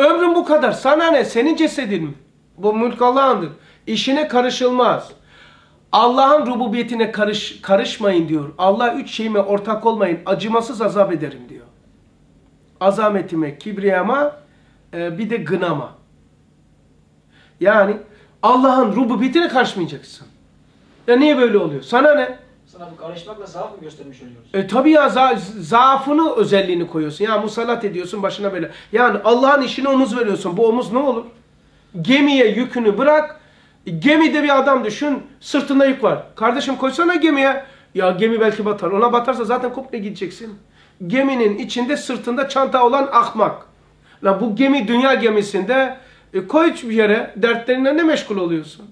Ömrün bu kadar. Sana ne? Senin cesedin mi? Bu mülk Allah'ındır. İşine karışılmaz. Allah'ın rububiyetine karış, karışmayın diyor. Allah üç şeyime ortak olmayın. Acımasız azap ederim diyor. Azametime, kibriyama, e, bir de gınama. Yani Allah'ın rububiyetine karışmayacaksın. Ya niye böyle oluyor? Sana ne? Sana bu karışmakla zaaf mı göstermiş oluyoruz? E tabi ya za zaafını özelliğini koyuyorsun. Ya musallat ediyorsun başına böyle. Yani Allah'ın işine omuz veriyorsun. Bu omuz ne olur? Gemiye yükünü bırak. Gemide bir adam düşün. Sırtında yük var. Kardeşim koysana gemiye. Ya gemi belki batar. Ona batarsa zaten komple gideceksin. Geminin içinde sırtında çanta olan ahmak. Lan bu gemi dünya gemisinde e, koy bir yere dertlerine ne meşgul oluyorsun?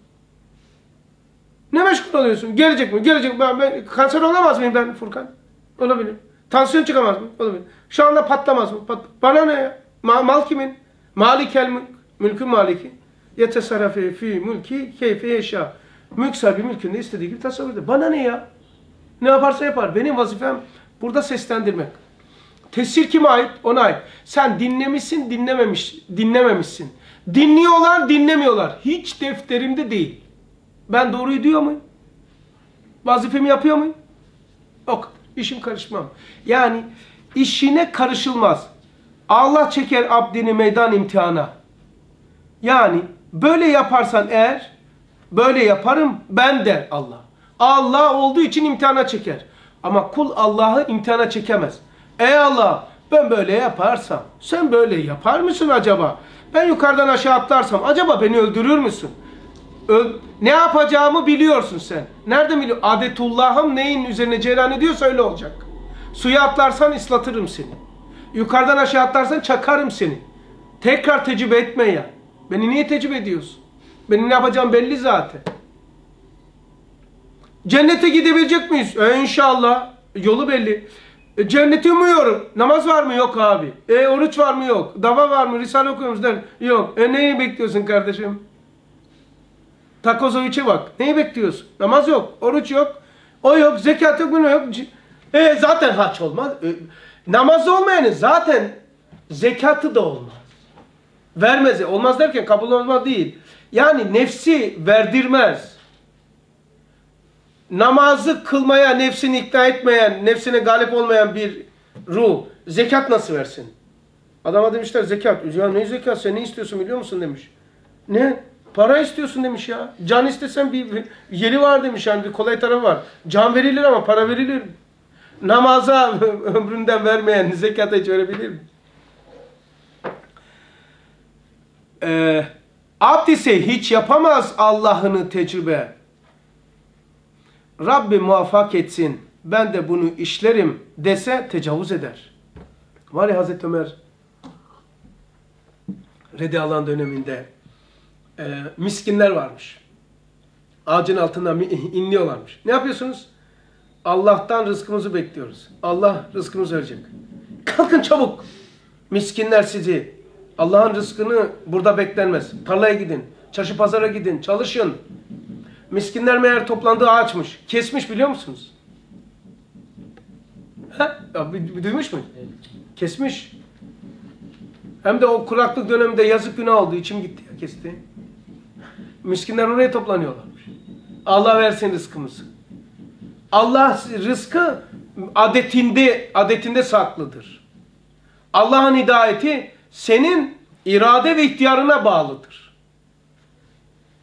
Oluyorsun? Gelecek mi? Gelecek mi? Ben, ben, kanser olamaz mıyım ben Furkan? Olabilir. Tansiyon çıkamaz mı? Olabilir. Şu anda patlamaz mı? Pat Bana ne ya? Ma mal kimin? Malikel mülk. Mülkün maliki. Yetesarrafe fi mülki keyfe yaşa. Mülk sahibi mülkünde istediği gibi tasarruf eder. Bana ne ya? Ne yaparsa yapar. Benim vazifem burada seslendirmek. Tesir kime ait? Ona ait. Sen dinlemişsin, dinlememiş, dinlememişsin. Dinliyorlar, dinlemiyorlar. Hiç defterimde değil. Ben doğruyu diyor muyum? Vazifemi yapıyor muyum? Yok. İşim karışmam. Yani işine karışılmaz. Allah çeker abdini meydan imtihana. Yani böyle yaparsan eğer böyle yaparım ben der Allah. Allah olduğu için imtihana çeker. Ama kul Allah'ı imtihana çekemez. Ey Allah ben böyle yaparsam sen böyle yapar mısın acaba? Ben yukarıdan aşağı atlarsam acaba beni öldürür müsün? Ne yapacağımı biliyorsun sen. Nerede biliyor? Adetullah'ım neyin üzerine cereyan ediyorsa öyle olacak. Suya atlarsan ıslatırım seni. Yukarıdan aşağı atlarsan çakarım seni. Tekrar tecrübe etme ya. Beni niye tecrübe ediyorsun? Benim ne yapacağım belli zaten. Cennete gidebilecek miyiz? E, inşallah. Yolu belli. E, cenneti umuyorum. Namaz var mı? Yok abi. E, oruç var mı? Yok. Dava var mı? Risale okuyor musun? Yok. E, neyi bekliyorsun kardeşim? Takozovic'e bak. Neyi bekliyorsun? Namaz yok. Oruç yok. O yok. Zekat yok. Bunu yok. E, zaten haç olmaz. E, namaz olmayanın zaten zekatı da olmaz. Vermez. Olmaz derken kabul olmaz değil. Yani nefsi verdirmez namazı kılmaya nefsini ikna etmeyen, nefsine galip olmayan bir ruh zekat nasıl versin? Adama demişler zekat. Ya ne zekat sen ne istiyorsun biliyor musun demiş. Ne? Para istiyorsun demiş ya. Can istesen bir yeri var demiş yani bir kolay tarafı var. Can verilir ama para verilir. Namaza ömründen vermeyen zekata hiç verebilir mi? Ee, abd ise hiç yapamaz Allah'ını tecrübe. Rabbi muvaffak etsin, ben de bunu işlerim dese tecavüz eder. Var ya Hazreti Ömer Redi alan döneminde e, miskinler varmış. Ağacın altında inliyorlarmış. Ne yapıyorsunuz? Allah'tan rızkımızı bekliyoruz. Allah rızkımızı verecek. Kalkın çabuk. Miskinler sizi. Allah'ın rızkını burada beklenmez. Tarlaya gidin. Çarşı pazara gidin. Çalışın. Miskinler meğer toplandığı ağaçmış. Kesmiş biliyor musunuz? Ha? Duymuş mu? Kesmiş. Hem de o kuraklık döneminde yazık günah oldu. İçim gitti ya kesti. Miskinler oraya toplanıyorlarmış. Allah versin rızkımızı. Allah rızkı adetinde adetinde saklıdır. Allah'ın hidayeti senin irade ve ihtiyarına bağlıdır.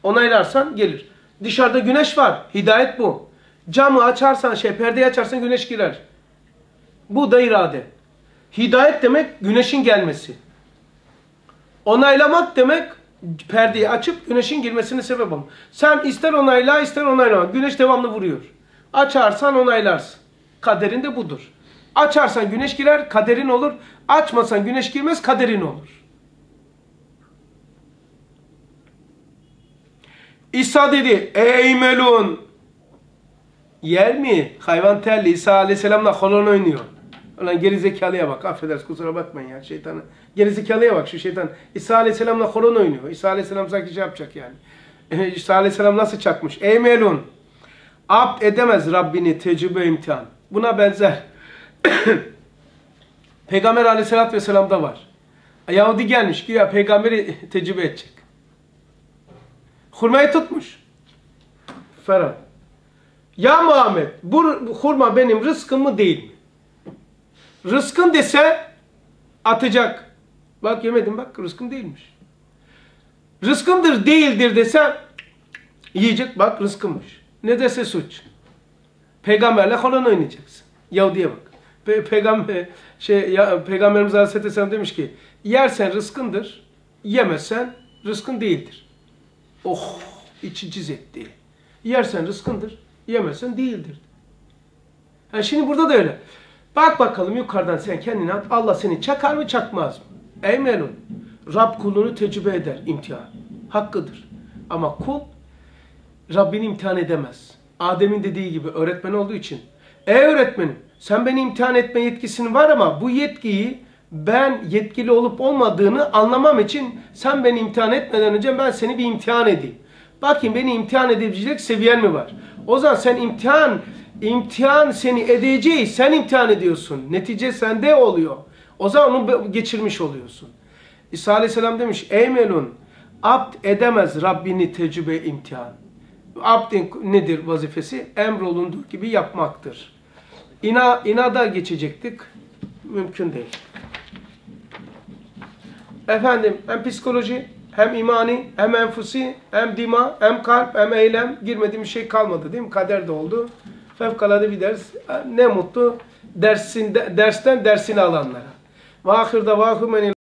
Onaylarsan gelir. Dışarıda güneş var. Hidayet bu. Camı açarsan, şey perdeyi açarsan güneş girer. Bu da irade. Hidayet demek güneşin gelmesi. Onaylamak demek perdeyi açıp güneşin girmesine sebep olmak. Sen ister onayla ister onaylama. Güneş devamlı vuruyor. Açarsan onaylarsın. Kaderin de budur. Açarsan güneş girer, kaderin olur. Açmasan güneş girmez, kaderin olur. İsa dedi ey melun yer mi? Hayvan terli İsa aleyhisselamla kolon oynuyor. Ulan gerizekalıya bak affedersin kusura bakmayın ya şeytanı. Gerizekalıya bak şu şeytan. İsa aleyhisselamla kolon oynuyor. İsa aleyhisselam sanki şey yapacak yani. İsa aleyhisselam nasıl çakmış? Ey melun abd edemez Rabbini tecrübe imtihan. Buna benzer. Peygamber aleyhisselatü vesselam'da var. Yahudi gelmiş güya peygamberi tecrübe edecek. Hurmayı tutmuş. Ferhat. Ya Muhammed bu hurma benim rızkım mı değil mi? Rızkın dese atacak. Bak yemedim bak rızkım değilmiş. Rızkımdır değildir dese yiyecek bak rızkımmış. Ne dese suç. Peygamberle kolon oynayacaksın. Yahudi'ye bak. Pe peygamber şey ya, Peygamberimiz Aleyhisselam demiş ki yersen rızkındır, yemezsen rızkın değildir. Oh içi cız etti. Yersen rızkındır, yemezsen değildir. Ha şimdi burada da öyle. Bak bakalım yukarıdan sen kendini at. Allah seni çakar mı çakmaz mı? Ey melun. Rab kulunu tecrübe eder imtihan. Hakkıdır. Ama kul Rabbini imtihan edemez. Adem'in dediği gibi öğretmen olduğu için. Ey öğretmenim sen beni imtihan etme yetkisinin var ama bu yetkiyi ben yetkili olup olmadığını anlamam için sen beni imtihan etmeden önce ben seni bir imtihan edeyim. Bakayım beni imtihan edebilecek seviyen mi var? O zaman sen imtihan imtihan seni edeceği sen imtihan ediyorsun. Netice sende oluyor. O zaman onu geçirmiş oluyorsun. İsa Aleyhisselam demiş ey melun abd edemez Rabbini tecrübe imtihan. Abdin nedir vazifesi? Emrolunduğu gibi yapmaktır. İna, inada geçecektik. Mümkün değil. Efendim hem psikoloji hem imani hem enfusi hem dima hem kalp hem eylem girmediğim şey kalmadı değil mi? Kader de oldu. Fevkalade bir ders. Ne mutlu dersin, dersten dersini alanlara. Ve ahirde vâhü